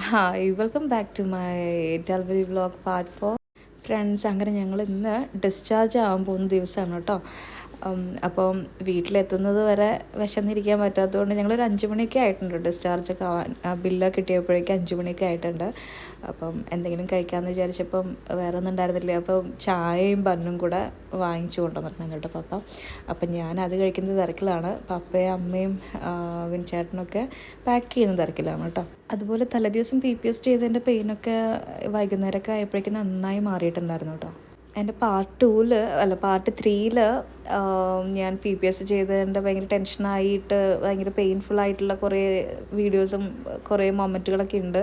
Hi welcome back to my delivery vlog part four friends അങ്ങനെ ഞങ്ങൾ ഇന്ന് discharge ആവാൻ പോകുന്ന ദിവസമാണ് കേട്ടോ. അപ്പം വീട്ടിലെത്തുന്നത് വരെ വിശന്നിരിക്കാൻ പറ്റാത്തതുകൊണ്ട് ഞങ്ങളൊരു അഞ്ച് മണിയൊക്കെ ആയിട്ടുണ്ട് ഡിസ്ചാർജ് ഒക്കെ ആവാൻ ആ ബില്ല് കിട്ടിയപ്പോഴേക്കും അഞ്ച് മണിയൊക്കെ ആയിട്ടുണ്ട്. അപ്പം എന്തെങ്കിലും കഴിക്കാമെന്ന് വിചാരിച്ചപ്പം വേറെ ഒന്നും ഉണ്ടായിരുന്നില്ല. അപ്പം ചായയും ബണ്ണും കൂടെ വാങ്ങിച്ചു കൊണ്ടുവന്നിട്ടുണ്ട് കേട്ടോ പപ്പ. അപ്പം ഞാൻ അത് കഴിക്കുന്ന തിരക്കിലാണ്. പപ്പയും അമ്മയും വിൻചേട്ടനൊക്കെ പാക്ക് ചെയ്യുന്ന തിരക്കിലാണ് കേട്ടോ. അതുപോലെ തലേദിവസം പി പി എസ് ചെയ്തതിന്റെ പെയിനൊക്കെ വൈകുന്നേരമൊക്കെ ആയപ്പോഴേക്കും നന്നായി മാറിയിട്ടുണ്ടായിരുന്നു കേട്ടോ. എന്റെ പാർട്ട് ടൂവിൽ അല്ല പാർട്ട് ത്രീയിൽ ഞാൻ പി പി എസ് ചെയ്തതിന്റെ ഭയങ്കര ടെൻഷനായിട്ട് ഭയങ്കര പെയിൻഫുൾ ആയിട്ടുള്ള കുറേ വീഡിയോസും കുറേ മൊമെന്റുകളൊക്കെ ഉണ്ട്.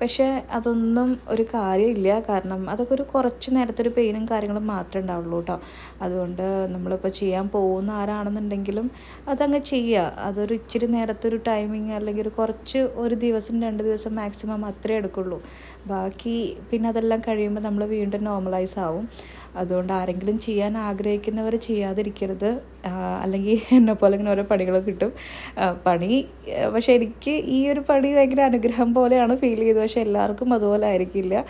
പക്ഷേ അതൊന്നും ഒരു കാര്യമില്ല. കാരണം അതൊക്കെ ഒരു കുറച്ച് നേരത്തെ ഒരു പെയിനും കാര്യങ്ങളും മാത്രമേ ഉണ്ടാവുള്ളൂ കേട്ടോ. അതുകൊണ്ട് നമ്മളിപ്പോൾ ചെയ്യാൻ പോകുന്ന ആരാണെന്നുണ്ടെങ്കിലും അതങ്ങ് ചെയ്യുക. അതൊരു ഇച്ചിരി നേരത്തെ ഒരു ടൈമിങ് അല്ലെങ്കിൽ ഒരു കുറച്ച് ഒരു ദിവസം രണ്ട് ദിവസം മാക്സിമം അത്രേ എടുക്കുള്ളൂ. ബാക്കി പിന്നെ അതെല്ലാം കഴിയുമ്പോൾ നമ്മൾ വീണ്ടും നോർമലൈസ് ആവും. അതുകൊണ്ട് ആരെങ്കിലും ചെയ്യാൻ ആഗ്രഹിക്കുന്നവർ ചെയ്യാതിരിക്കരുത്. അല്ലെങ്കിൽ എന്നെ പോലെ ഇങ്ങനെ ഓരോ പണികൾ കിട്ടും. പണി പക്ഷേ എനിക്ക് ഈ ഒരു പണി ഭയങ്കര അനുഗ്രഹം പോലെയാണ് ഫീൽ ചെയ്തത്. പക്ഷേ എല്ലാവർക്കും അതുപോലെ ആയിരിക്കില്ല.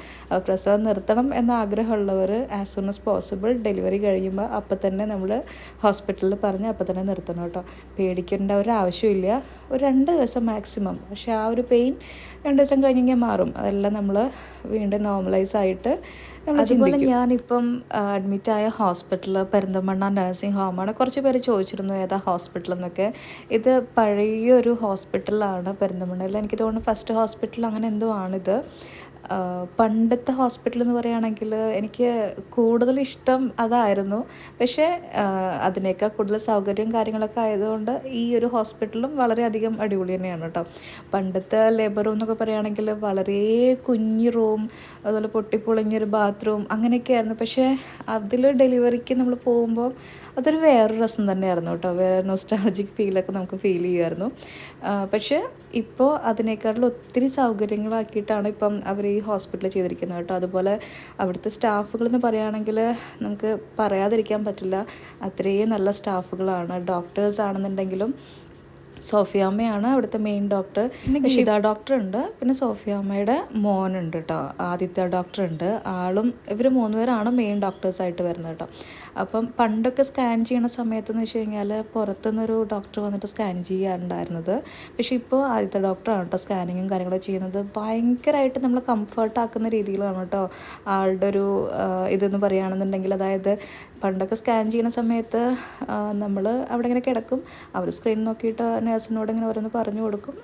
പ്രസവം നിർത്തണം എന്ന ആഗ്രഹമുള്ളവർ as soon as possible delivery കഴിയുമ്പോൾ അപ്പം തന്നെ നമ്മൾ ഹോസ്പിറ്റലിൽ പറഞ്ഞ് അപ്പം തന്നെ നിർത്തണം കേട്ടോ. പേടിക്കേണ്ട ഒരു ആവശ്യമില്ല. ഒരു രണ്ട് ദിവസം മാക്സിമം പക്ഷേ ആ ഒരു പെയിൻ രണ്ട് ദിവസം കഴിഞ്ഞെങ്കിൽ മാറും. അതെല്ലാം നമ്മൾ വീണ്ടും നോർമലൈസ് ആയിട്ട് അതുപോലെ അഡ്മിറ്റ് ആയ ഹോസ്പിറ്റൽ പെരിന്തമണ്ണ നഴ്സിംഗ് ഹോമാണ്. കുറച്ച് പേര് ചോദിച്ചിരുന്നു ഏതാ ഹോസ്പിറ്റൽ എന്നൊക്കെ. ഇത് പഴയൊരു ഹോസ്പിറ്റലാണ് പെരിന്തമണ്ണയിൽ എനിക്ക് തോന്നുന്നു ഫസ്റ്റ് ഹോസ്പിറ്റൽ അങ്ങനെ എന്തോ ആണിത്. പണ്ടത്തെ ഹോസ്പിറ്റൽ എന്ന് പറയുകയാണെങ്കിൽ എനിക്ക് കൂടുതൽ ഇഷ്ടം അതായിരുന്നു. പക്ഷേ അതിനേക്കാൾ കൂടുതൽ സൗകര്യവും കാര്യങ്ങളൊക്കെ ആയതുകൊണ്ട് ഈ ഒരു ഹോസ്പിറ്റലും വളരെയധികം അടിപൊളി തന്നെയാണ് കേട്ടോ. പണ്ടത്തെ ലേബർ റൂം എന്നൊക്കെ പറയുകയാണെങ്കിൽ വളരെ കുഞ്ഞു റൂം അതുപോലെ പൊട്ടിപ്പൊളിഞ്ഞൊരു ബാത്റൂം അങ്ങനെയൊക്കെ ആയിരുന്നു. പക്ഷേ അതിൽ ഡെലിവറിക്ക് നമ്മൾ പോകുമ്പോൾ അതൊരു വേറൊരു രസം തന്നെയായിരുന്നു കേട്ടോ. വേറെ നൊസ്റ്റാളജിക് ഫീലൊക്കെ നമുക്ക് ഫീൽ ചെയ്യുമായിരുന്നു. പക്ഷേ ഇപ്പോൾ അതിനേക്കാളും ഒത്തിരി സൗകര്യങ്ങളാക്കിയിട്ടാണ് ഇപ്പം അവർ ഈ ഹോസ്പിറ്റലിൽ ചെയ്തിരിക്കുന്നത് കേട്ടോ. അതുപോലെ അവിടുത്തെ സ്റ്റാഫുകൾ എന്ന് പറയുകയാണെങ്കിൽ നമുക്ക് പറയാതിരിക്കാൻ പറ്റില്ല. അത്രയും നല്ല സ്റ്റാഫുകളാണ് ഡോക്ടേഴ്സ് ആണെന്നുണ്ടെങ്കിലും സോഫിയാമ്മയാണ് അവിടുത്തെ മെയിൻ ഡോക്ടർ പിന്നെ ഗീത ഡോക്ടർ ഉണ്ട് പിന്നെ സോഫിയാമ്മയുടെ മോനുണ്ട് കേട്ടോ ആദിത്യ ഡോക്ടർ ഉണ്ട് ആളും ഇവർ മൂന്നുപേരാണ് മെയിൻ ഡോക്ടേഴ്സായിട്ട് വരുന്നത് കേട്ടോ അപ്പം പണ്ടൊക്കെ സ്കാൻ ചെയ്യണ സമയത്ത് എന്ന് വെച്ച് കഴിഞ്ഞാൽ പുറത്തുനിന്നൊരു ഡോക്ടർ വന്നിട്ട് സ്കാൻ ചെയ്യാറുണ്ടായിരുന്നത്. പക്ഷേ ഇപ്പോൾ ആദ്യത്തെ ഡോക്ടറാണ് കേട്ടോ സ്കാനിങ്ങും കാര്യങ്ങളൊക്കെ ചെയ്യുന്നത്. ഭയങ്കരമായിട്ട് നമ്മൾ കംഫർട്ടാക്കുന്ന രീതിയിലാണ് കേട്ടോ ആളുടെ ഒരു ഇതെന്ന് പറയുകയാണെന്നുണ്ടെങ്കിൽ അതായത് പണ്ടൊക്കെ സ്കാൻ ചെയ്യുന്ന സമയത്ത് നമ്മൾ അവിടെ ഇങ്ങനെ കിടക്കും. അവർ സ്ക്രീൻ നോക്കിയിട്ട് നേഴ്സിനോട് ഇങ്ങനെ ഓരോന്ന് പറഞ്ഞു കൊടുക്കും.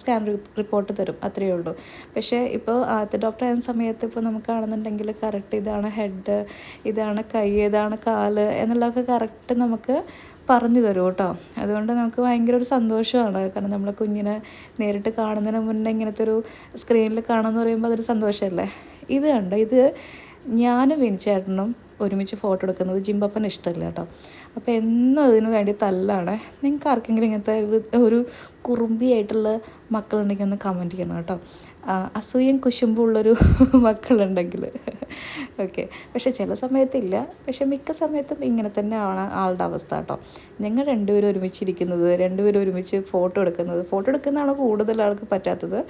സ്കാൻ റിപ്പോർട്ട് തരും. അത്രയേ ഉള്ളൂ. പക്ഷേ ഇപ്പോൾ ആദ്യത്തെ ഡോക്ടർ ആയ സമയത്ത് ഇപ്പോൾ നമുക്ക് കാണുന്നുണ്ടെങ്കിൽ കറക്റ്റ് ഇതാണ് ഹെഡ് ഇതാണ് കൈ ഇതാണ് കാൽ എന്നുള്ളതൊക്കെ കറക്റ്റ് നമുക്ക് പറഞ്ഞു തരും കേട്ടോ. അതുകൊണ്ട് നമുക്ക് ഭയങ്കര ഒരു സന്തോഷമാണ്. കാരണം നമ്മൾ കുഞ്ഞിനെ നേരിട്ട് കാണുന്നതിന് മുന്നേ ഇങ്ങനത്തെ ഒരു സ്ക്രീനിൽ കാണുമെന്ന് പറയുമ്പോൾ അതൊരു സന്തോഷമല്ലേ ഇത് കണ്ടോ? ഇത് ഞാനും വിൻചേട്ടനും ഒരുമിച്ച് ഫോട്ടോ എടുക്കുന്നത് ജിമ്പപ്പന് ഇഷ്ടമില്ല കേട്ടോ. അപ്പോൾ എന്നും അതിന് വേണ്ടി തല്ലാണ്. നിങ്ങൾക്ക് ആർക്കെങ്കിലും ഇങ്ങനത്തെ ഒരു- കുറുമ്പിയായിട്ടുള്ള മക്കളുണ്ടെങ്കിൽ ഒന്ന് കമന്റ് ചെയ്യണം കേട്ടോ. ആ, അസൂയയും കുശുമ്പുള്ളൊരു മക്കളുണ്ടെങ്കിൽ. ഓക്കെ. പക്ഷെ ചില സമയത്തില്ല പക്ഷെ മിക്ക സമയത്തും ഇങ്ങനെ തന്നെ ആണ് ആളുടെ അവസ്ഥ കേട്ടോ. ഞങ്ങൾ രണ്ടുപേരും ഒരുമിച്ചിരിക്കുന്നത് രണ്ടുപേരും ഒരുമിച്ച് ഫോട്ടോ എടുക്കുന്നത്. ഫോട്ടോ എടുക്കുന്നതാണ് കൂടുതൽ ആൾക്ക് പറ്റാത്തത്.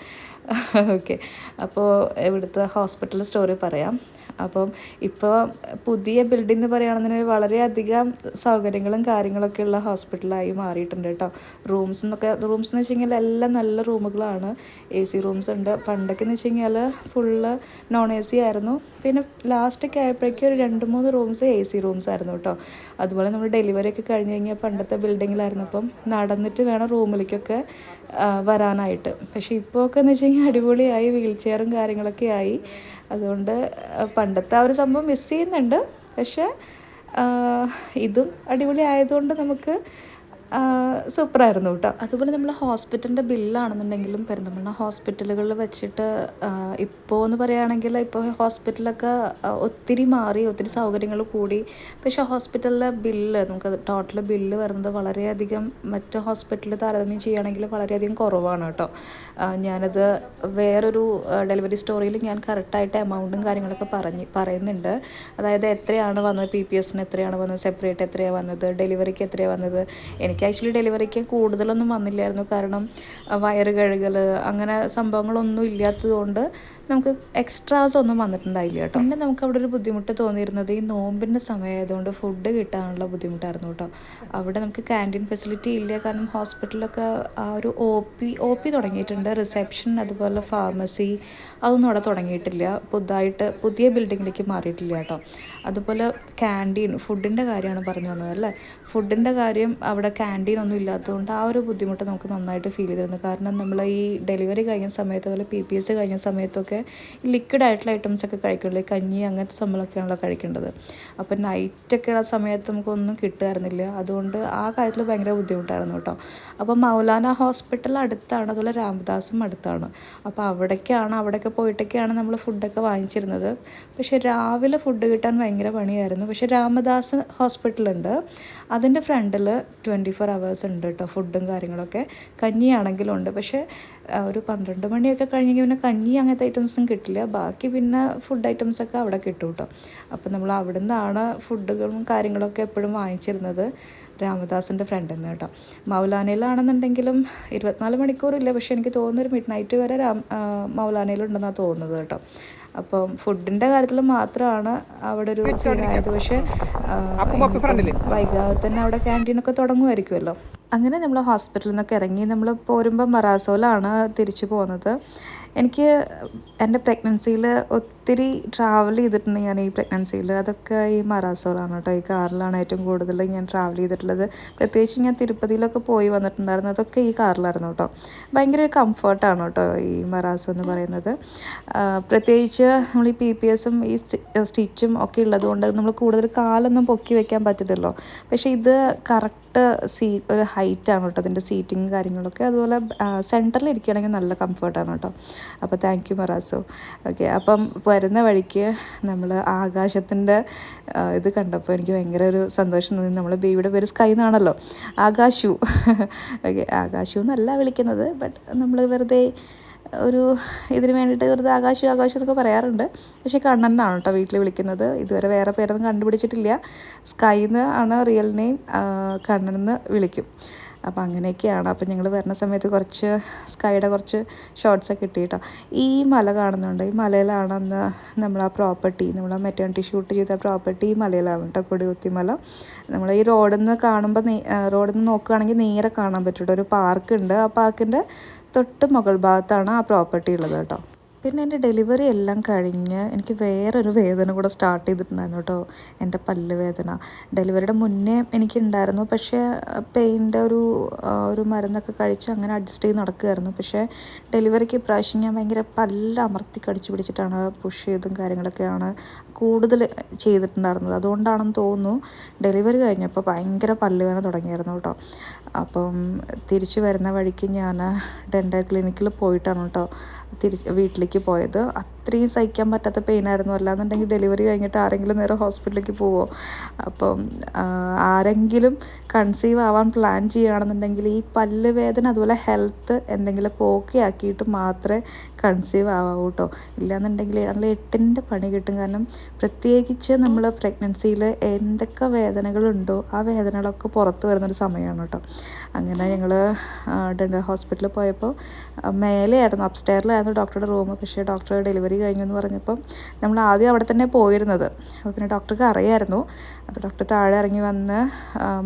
ഓക്കെ. അപ്പോൾ ഇവിടുത്തെ ഹോസ്പിറ്റൽ സ്റ്റോറി പറയാം. അപ്പം ഇപ്പോൾ പുതിയ ബിൽഡിംഗ് എന്ന് പറയുകയാണെന്നുണ്ടെങ്കിൽ വളരെയധികം സൗകര്യങ്ങളും കാര്യങ്ങളൊക്കെ ഉള്ള ഹോസ്പിറ്റലായി മാറിയിട്ടുണ്ട് കേട്ടോ. റൂംസ് എന്നൊക്കെ റൂംസ് എന്ന് വെച്ച് കഴിഞ്ഞാൽ എല്ലാം നല്ല റൂമുകളാണ് എ സി റൂംസ് ഉണ്ട്. പണ്ടൊക്കെ എന്ന് വെച്ച് കഴിഞ്ഞാൽ ഫുള്ള് നോൺ എ സി ആയിരുന്നു. പിന്നെ ലാസ്റ്റൊക്കെ ആയപ്പോഴേക്കും ഒരു രണ്ട് മൂന്ന് റൂംസ് എ സി റൂംസ് ആയിരുന്നു കേട്ടോ. അതുപോലെ നമ്മൾ ഡെലിവറി ഒക്കെ കഴിഞ്ഞ് കഴിഞ്ഞാൽ പണ്ടത്തെ ബിൽഡിങ്ങിലായിരുന്നു അപ്പം നടന്നിട്ട് വേണം റൂമിലേക്കൊക്കെ വരാനായിട്ട്. പക്ഷേ ഇപ്പോൾ ഒക്കെ എന്ന് വെച്ച് കഴിഞ്ഞാൽ അടിപൊളിയായി വീൽ ചെയറും കാര്യങ്ങളൊക്കെ ആയി. അതുകൊണ്ട് പണ്ടത്തെ ആ ഒരു സംഭവം മിസ് ചെയ്യുന്നുണ്ട്. പക്ഷേ ഇതും അടിപൊളി ആയതുകൊണ്ട് നമുക്ക് സൂപ്പറായിരുന്നു കേട്ടോ. അതുപോലെ നമ്മൾ ഹോസ്പിറ്റലിന്റെ ബില്ലാണെന്നുണ്ടെങ്കിലും പെരുന്തൽമണ്ണ ഹോസ്പിറ്റലുകളിൽ വെച്ചിട്ട് ഇപ്പോൾ എന്ന് പറയുകയാണെങ്കിൽ ഇപ്പോൾ ഹോസ്പിറ്റലൊക്കെ ഒത്തിരി മാറി ഒത്തിരി സൗകര്യങ്ങൾ കൂടി. പക്ഷേ ഹോസ്പിറ്റലിലെ ബില്ല് നമുക്ക് ടോട്ടൽ ബില്ല് വരുന്നത് വളരെയധികം മറ്റ് ഹോസ്പിറ്റലിൽ താരതമ്യം ചെയ്യുകയാണെങ്കിൽ വളരെയധികം കുറവാണ് കേട്ടോ. ഞാനത് വേറൊരു ഡെലിവറി സ്റ്റോറിയിൽ ഞാൻ കറക്റ്റായിട്ട് എമൗണ്ടും കാര്യങ്ങളൊക്കെ പറഞ്ഞ് പറയുന്നുണ്ട്. അതായത് എത്രയാണ് വന്നത് പി പി എസിന് എത്രയാണ് വന്നത് സെപ്പറേറ്റ് എത്രയാണ് വന്നത് ഡെലിവറിക്ക് എത്രയാണ് വന്നത് എനിക്ക് ആക്ച്വലി ഡെലിവറിക്ക് കൂടുതലൊന്നും വന്നില്ലായിരുന്നു. കാരണം വയറ് കഴുകൽ അങ്ങനെ സംഭവങ്ങളൊന്നും ഇല്ലാത്തതുകൊണ്ട് നമുക്ക് എക്സ്ട്രാസ് ഒന്നും വന്നിട്ടുണ്ടായില്ല കേട്ടോ. പിന്നെ നമുക്ക് അവിടെ ഒരു ബുദ്ധിമുട്ട് തോന്നിയിരുന്നത് ഈ നോമ്പിന്റെ സമയമായതുകൊണ്ട് ഫുഡ് കിട്ടാനുള്ള ബുദ്ധിമുട്ടായിരുന്നു കേട്ടോ. അവിടെ നമുക്ക് ക്യാന്റീൻ ഫെസിലിറ്റി ഇല്ല. കാരണം ഹോസ്പിറ്റലൊക്കെ ആ ഒരു ഒ പി ഒ പി തുടങ്ങിയിട്ടുണ്ട്. റിസപ്ഷൻ അതുപോലെ ഫാർമസി അതൊന്നും അവിടെ തുടങ്ങിയിട്ടില്ല. പുതുതായിട്ട് പുതിയ ബിൽഡിങ്ങിലേക്ക് മാറിയിട്ടില്ല കേട്ടോ. അതുപോലെ ക്യാന്റീൻ ഫുഡിന്റെ കാര്യമാണ് പറഞ്ഞു വന്നത് അല്ലേ? ഫുഡിന്റെ കാര്യം അവിടെ ക്യാന്റീൻ ഒന്നും ഇല്ലാത്തതുകൊണ്ട് ആ ഒരു ബുദ്ധിമുട്ട് നമുക്ക് നന്നായിട്ട് ഫീൽ ചെയ്തിരുന്നു. കാരണം നമ്മൾ ഈ ഡെലിവറി കഴിഞ്ഞ സമയത്ത് അതുപോലെ പി പി എസ് കഴിഞ്ഞ സമയത്തൊക്കെ ലിക്വിഡ് ആയിട്ടുള്ള ഐറ്റംസ് ഒക്കെ കഴിക്കുള്ളൂ. കഞ്ഞി അങ്ങനത്തെ സംഭവമൊക്കെയാണല്ലോ കഴിക്കേണ്ടത്. അപ്പം നൈറ്റൊക്കെ ഉള്ള സമയത്ത് നമുക്കൊന്നും കിട്ടുമായിരുന്നില്ല. അതുകൊണ്ട് ആ കാര്യത്തിൽ ഭയങ്കര ബുദ്ധിമുട്ടായിരുന്നു കേട്ടോ. അപ്പോൾ മൗലാന ഹോസ്പിറ്റൽ അടുത്താണ്. അതുപോലെ രാമദാസും അടുത്താണ്. അപ്പോൾ അവിടേക്കാണ് അവിടെയൊക്കെ പോയിട്ടൊക്കെയാണ് നമ്മൾ ഫുഡൊക്കെ വാങ്ങിച്ചിരുന്നത്. പക്ഷേ രാവിലെ ഫുഡ് കിട്ടാൻ ഭയങ്കര പണിയായിരുന്നു. പക്ഷേ രാമദാസ് ഹോസ്പിറ്റലുണ്ട് അതിന്റെ ഫ്രണ്ടിൽ ട്വന്റി ഫോർ അവേഴ്സ് ഉണ്ട് കേട്ടോ. ഫുഡും കാര്യങ്ങളൊക്കെ. കഞ്ഞിയാണെങ്കിലും ഉണ്ട്. പക്ഷേ ഒരു പന്ത്രണ്ട് മണിയൊക്കെ കഴിഞ്ഞെങ്കിൽ പിന്നെ കഞ്ഞി അങ്ങനത്തെ ഐറ്റംസൊന്നും കിട്ടില്ല. ബാക്കി പിന്നെ ഫുഡ് ഐറ്റംസൊക്കെ അവിടെ കിട്ടും കേട്ടോ അപ്പോൾ നമ്മൾ അവിടെ നിന്നാണ് ഫുഡുകളും കാര്യങ്ങളൊക്കെ എപ്പോഴും വാങ്ങിച്ചിരുന്നത് രാമദാസിന്റെ ഫ്രണ്ടിൽ നിന്ന് കേട്ടോ. മൗലാനയിലാണെന്നുണ്ടെങ്കിലും ഇരുപത്തിനാല് മണിക്കൂറില്ല. പക്ഷെ എനിക്ക് തോന്നുന്നു ഒരു മിഡ് നൈറ്റ് വരെ രാം മൗലാനയിലുണ്ടെന്നാണ് തോന്നുന്നത് കേട്ടോ. അപ്പം ഫുഡിന്റെ കാര്യത്തിൽ മാത്രമാണ് അവിടെ ഒരു സീനായത് പക്ഷേ വൈകാതെ തന്നെ അവിടെ ക്യാന്റീനൊക്കെ തുടങ്ങുമായിരിക്കുമല്ലോ അങ്ങനെ നമ്മൾ ഹോസ്പിറ്റലിൽ നിന്നൊക്കെ ഇറങ്ങി നമ്മൾ പോരുമ്പോൾ മറാസോലാണ് തിരിച്ചു പോകുന്നത്. എനിക്ക് എന്റെ പ്രഗ്നൻസിയിൽ ഒത്തിരി ട്രാവൽ ചെയ്തിട്ടുണ്ട് ഞാൻ ഈ പ്രഗ്നൻസിയിൽ അതൊക്കെ ഈ മറാസോളാണ് കേട്ടോ ഈ കാറിലാണ് ഏറ്റവും കൂടുതൽ ഞാൻ ട്രാവൽ ചെയ്തിട്ടുള്ളത്. പ്രത്യേകിച്ച് ഞാൻ തിരുപ്പതിയിലൊക്കെ പോയി വന്നിട്ടുണ്ടായിരുന്നു. അതൊക്കെ ഈ കാറിലായിരുന്നു കേട്ടോ ഭയങ്കര കംഫർട്ടാണ് കേട്ടോ ഈ മറാസോ എന്ന് പറയുന്നത്. പ്രത്യേകിച്ച് നമ്മൾ ഈ പി പി എസും ഈ സ്റ്റിച്ചും ഒക്കെ ഉള്ളതുകൊണ്ട് നമ്മൾ കൂടുതൽ കാലൊന്നും പൊക്കി വെക്കാൻ പറ്റില്ലല്ലോ പക്ഷേ ഇത് കറക്റ്റ് സീ ഒരു ഹൈറ്റാണ് കേട്ടോ അതിന്റെ സീറ്റിങ് കാര്യങ്ങളൊക്കെ. അതുപോലെ സെന്ററിൽ ഇരിക്കുകയാണെങ്കിൽ നല്ല കംഫർട്ടാണ് കേട്ടോ അപ്പോൾ താങ്ക് യു മറാസോ ഓക്കെ അപ്പം വരുന്ന വഴിക്ക് നമ്മൾ ആകാശത്തിന്റെ ഇത് കണ്ടപ്പോൾ എനിക്ക് ഭയങ്കര ഒരു സന്തോഷം തോന്നി. നമ്മൾ ബേബിയുടെ പേര് സ്കൈ എന്നാണല്ലോ ആകാശു. ഓക്കെ ആകാശു എന്നല്ല വിളിക്കുന്നത് ബട്ട് നമ്മൾ വെറുതെ ഒരു ഇതിന് വേണ്ടിയിട്ട് വെറുതെ ആകാശം ആകാശം എന്നൊക്കെ പറയാറുണ്ട്. പക്ഷേ കണ്ണൻ എന്നാണ് കേട്ടോ വീട്ടിൽ വിളിക്കുന്നത്. ഇതുവരെ വേറെ പേരൊന്നും കണ്ടുപിടിച്ചിട്ടില്ല. സ്കൈ എന്ന് ആണ് റിയൽ നെയിം കണ്ണൻ എന്ന് വിളിക്കും. അപ്പോൾ അങ്ങനെയൊക്കെയാണ്. അപ്പോൾ ഞങ്ങൾ വരുന്ന സമയത്ത് കുറച്ച് സ്കൈയുടെ കുറച്ച് ഷോർട്സ് ഒക്കെ കിട്ടി കേട്ടോ. ഈ മല കാണുന്നുണ്ട്. ഈ മലയിലാണ് അന്ന് നമ്മൾ ആ പ്രോപ്പർട്ടി നമ്മൾ ആ മെറ്റേണിറ്റി ഷൂട്ട് ചെയ്ത പ്രോപ്പർട്ടി ഈ മലയിലാണ് കേട്ടോ കൊടികുത്തി മല. നമ്മൾ ഈ റോഡിൽ നിന്ന് കാണുമ്പോൾ റോഡിൽ നിന്ന് നോക്കുകയാണെങ്കിൽ നേരെ കാണാൻ പറ്റും ഒരു പാർക്ക് ഉണ്ട്. ആ പാർക്കിന്റെ തൊട്ട് മുകൾ ഭാഗത്താണ് ആ പ്രോപ്പർട്ടി ഉള്ളത് കേട്ടോ. പിന്നെ എന്റെ ഡെലിവറി എല്ലാം കഴിഞ്ഞ് എനിക്ക് വേറൊരു വേദന കൂടെ സ്റ്റാർട്ട് ചെയ്തിട്ടുണ്ടായിരുന്നു കേട്ടോ എന്റെ പല്ല് വേദന. ഡെലിവറിയുടെ മുന്നേ എനിക്കുണ്ടായിരുന്നു പക്ഷേ പെയിന്റെ ഒരു ഒരു മരുന്നൊക്കെ കഴിച്ച് അങ്ങനെ അഡ്ജസ്റ്റ് ചെയ്ത് നടക്കുമായിരുന്നു പക്ഷേ ഡെലിവറിക്ക് ഇപ്രാവശ്യം ഞാൻ ഭയങ്കര പല്ല് അമർത്തി കടിച്ചു പിടിച്ചിട്ടാണ് പുഷ് ചെയ്തും കാര്യങ്ങളൊക്കെയാണ് കൂടുതൽ ചെയ്തിട്ടുണ്ടായിരുന്നത്. അതുകൊണ്ടാണെന്ന് തോന്നുന്നു ഡെലിവറി കഴിഞ്ഞപ്പോൾ ഭയങ്കര പല്ലുവേദന തുടങ്ങിയായിരുന്നു കേട്ടോ. അപ്പം തിരിച്ചു വരുന്ന വഴിക്ക് ഞാൻ ഡെന്റൽ ക്ലിനിക്കിൽ പോയിട്ടാണ് കേട്ടോ. തിരിച്ച് വീട്ടിലേക്ക് പോയത്. അത്രയും സഹിക്കാൻ പറ്റാത്ത പെയിനായിരുന്നു അല്ലാന്നുണ്ടെങ്കിൽ ഡെലിവറി കഴിഞ്ഞിട്ട് ആരെങ്കിലും നേരെ ഹോസ്പിറ്റലിലേക്ക് പോവോ? അപ്പം ആരെങ്കിലും കൺസീവ് ആവാൻ പ്ലാൻ ചെയ്യുകയാണെന്നുണ്ടെങ്കിൽ ഈ പല്ല് വേദന അതുപോലെ ഹെൽത്ത് എന്തെങ്കിലും ഓക്കെ ആക്കിയിട്ട് മാത്രമേ കൺസീവ് ആവാവൂ കേട്ടോ ഇല്ലാന്നുണ്ടെങ്കിൽ നല്ല എട്ടിന്റെ പണി കിട്ടും. കാരണം പ്രത്യേകിച്ച് നമ്മൾ പ്രഗ്നൻസിയിൽ എന്തൊക്കെ വേദനകളുണ്ടോ ആ വേദനകളൊക്കെ പുറത്ത് വരുന്നൊരു സമയമാണ് കേട്ടോ അങ്ങനെ ഞങ്ങൾ ഡെന്റൽ ഹോസ്പിറ്റലിൽ പോയപ്പോൾ മേലെയായിരുന്നു അപ്സ്റ്റെയറിലായിരുന്നു ഡോക്ടറുടെ റൂം പക്ഷേ ഡോക്ടർ ഡെലിവറി കഴിഞ്ഞു എന്ന് പറഞ്ഞപ്പം നമ്മൾ ആദ്യം അവിടെ തന്നെ പോയിരുന്നത്. അപ്പോൾ പിന്നെ ഡോക്ടർക്ക് അറിയായിരുന്നു. അപ്പോൾ ഡോക്ടർ താഴെ ഇറങ്ങി വന്ന്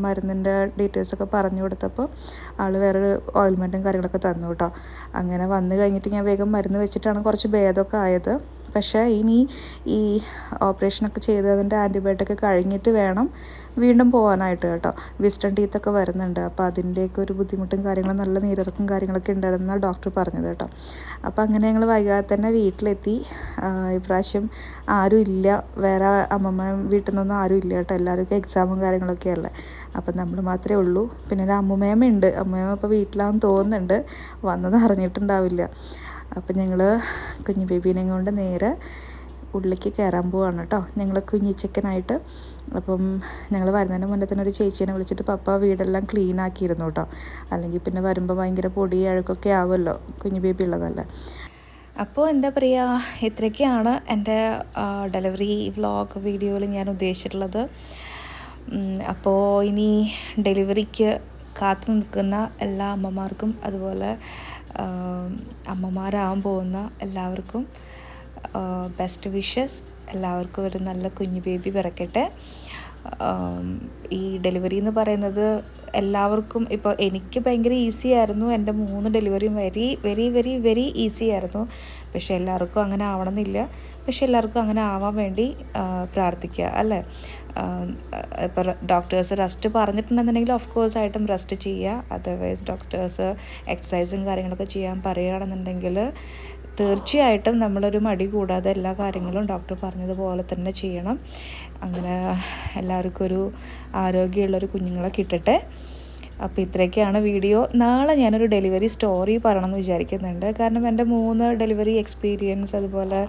മരുന്നിന്റെ ഡീറ്റെയിൽസൊക്കെ പറഞ്ഞു കൊടുത്തപ്പോൾ ആൾ വേറൊരു ഓയിൽമെന്റും കാര്യങ്ങളൊക്കെ തന്നു കേട്ടോ അങ്ങനെ വന്നു കഴിഞ്ഞിട്ട് ഞാൻ വേഗം മരുന്ന് വെച്ചിട്ടാണ് കുറച്ച് ഭേദമൊക്കെ ആയത്. പക്ഷേ ഇനി ഈ ഓപ്പറേഷനൊക്കെ ചെയ്തതിന്റെ ആന്റിബയോട്ടിക് കഴിഞ്ഞിട്ട് വേണം വീണ്ടും പോകാനായിട്ട് കേട്ടോ. വിസ്റ്റൺ ടീത്തൊക്കെ വരുന്നുണ്ട്. അപ്പോൾ അതിന്റെയൊക്കെ ഒരു ബുദ്ധിമുട്ടും കാര്യങ്ങളും നല്ല നീരിറക്കും കാര്യങ്ങളൊക്കെ ഉണ്ടായിരുന്നാണ് ഡോക്ടർ പറഞ്ഞത് കേട്ടോ. അപ്പോൾ അങ്ങനെ ഞങ്ങൾ വൈകാതെ തന്നെ വീട്ടിലെത്തി. ഇപ്രാവശ്യം ആരും ഇല്ല. വേറെ അമ്മമ്മ വീട്ടിൽ നിന്നൊന്നും ആരും ഇല്ല കേട്ടോ. എല്ലാവർക്കും എക്സാമും കാര്യങ്ങളൊക്കെ അല്ലേ. അപ്പം നമ്മൾ മാത്രമേ ഉള്ളൂ. പിന്നെ ഒരു അമ്മൂമ്മയമ്മ ഉണ്ട്. അമ്മൂമ്മ ഇപ്പോൾ വീട്ടിലാണെന്ന് തോന്നുന്നുണ്ട്. വന്നത് അറിഞ്ഞിട്ടുണ്ടാവില്ല. അപ്പം ഞങ്ങൾ കുഞ്ഞു ബേബീനെ കൊണ്ട് നേരെ ഉള്ളിലേക്ക് കയറാൻ പോവാണ് കേട്ടോ. ഞങ്ങൾ കുഞ്ഞിച്ചക്കനായിട്ട് അപ്പം ഞങ്ങൾ വരുന്നതിന് മുന്നേ തന്നെ ഒരു ചേച്ചീനെ വിളിച്ചിട്ട് പപ്പ വീടെല്ലാം ക്ലീൻ ആക്കിയിരുന്നു കേട്ടോ. അല്ലെങ്കിൽ പിന്നെ വരുമ്പോൾ ഭയങ്കര പൊടി അഴുക്കൊക്കെ ആവുമല്ലോ. കുഞ്ഞു ബേബി ഉള്ളതല്ല. അപ്പോൾ എന്താ പറയുക ഇത്രയൊക്കെയാണ് എന്റെ ഡെലിവറി വ്ളോഗ് വീഡിയോയിൽ ഞാൻ ഉദ്ദേശിച്ചിട്ടുള്ളത്. അപ്പോൾ ഇനി ഡെലിവറിക്ക് കാത്തു നിൽക്കുന്ന എല്ലാ അമ്മമാർക്കും അതുപോലെ അമ്മമാരാകാൻ പോകുന്ന എല്ലാവർക്കും ബെസ്റ്റ് വിഷസ് എല്ലാവർക്കും ഒരു നല്ല കുഞ്ഞു ബേബി പിറക്കട്ടെ. ഈ ഡെലിവറി എന്ന് പറയുന്നത് എല്ലാവർക്കും ഇപ്പോൾ എനിക്ക് ഭയങ്കര ഈസി ആയിരുന്നു. എന്റെ മൂന്ന് ഡെലിവറിയും very very very very easy ആയിരുന്നു. പക്ഷെ എല്ലാവർക്കും അങ്ങനെ ആവണമെന്നില്ല. പക്ഷേ എല്ലാവർക്കും അങ്ങനെ ആവാൻ വേണ്ടി പ്രാർത്ഥിക്കുക അല്ലേ? ഇപ്പോൾ ഡോക്ടേഴ്സ് റെസ്റ്റ് പറഞ്ഞിട്ടുണ്ടെന്നുണ്ടെങ്കിൽ ഓഫ് കോഴ്സ് ആയിട്ടും റെസ്റ്റ് ചെയ്യുക അതർവൈസ് ഡോക്ടേഴ്സ് എക്സസൈസും കാര്യങ്ങളൊക്കെ ചെയ്യാൻ പറയുകയാണെന്നുണ്ടെങ്കിൽ തീർച്ചയായിട്ടും നമ്മളൊരു മടി കൂടാതെ എല്ലാ കാര്യങ്ങളും ഡോക്ടർ പറഞ്ഞതുപോലെ തന്നെ ചെയ്യണം. അങ്ങനെ എല്ലാവർക്കും ഒരു ആരോഗ്യമുള്ളൊരു കുഞ്ഞുങ്ങളെ കിട്ടട്ടെ. അപ്പോൾ ഇത്രയൊക്കെയാണ് വീഡിയോ. നാളെ ഞാനൊരു ഡെലിവറി സ്റ്റോറി പറയണമെന്ന് വിചാരിക്കുന്നുണ്ട്. കാരണം എന്റെ മൂന്ന് ഡെലിവറി എക്സ്പീരിയൻസ് അതുപോലെ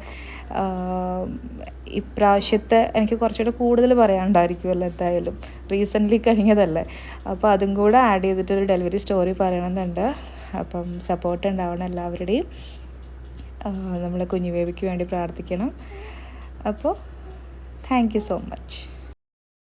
ഇപ്രാവശ്യത്തെ എനിക്ക് കുറച്ചുകൂടെ കൂടുതൽ പറയാനുണ്ടായിരിക്കുമല്ലോ എന്തായാലും. റീസെന്റ്ലി കഴിഞ്ഞതല്ലേ. അപ്പോൾ അതും കൂടെ ആഡ് ചെയ്തിട്ടൊരു ഡെലിവറി സ്റ്റോറി പറയണമെന്നുണ്ട്. അപ്പം സപ്പോർട്ട് ഉണ്ടാവണം എല്ലാവരുടെയും. നമ്മളെ കുഞ്ഞു വേണ്ടി പ്രാർത്ഥിക്കണം. അപ്പോൾ താങ്ക് യു സോ മച്ച്.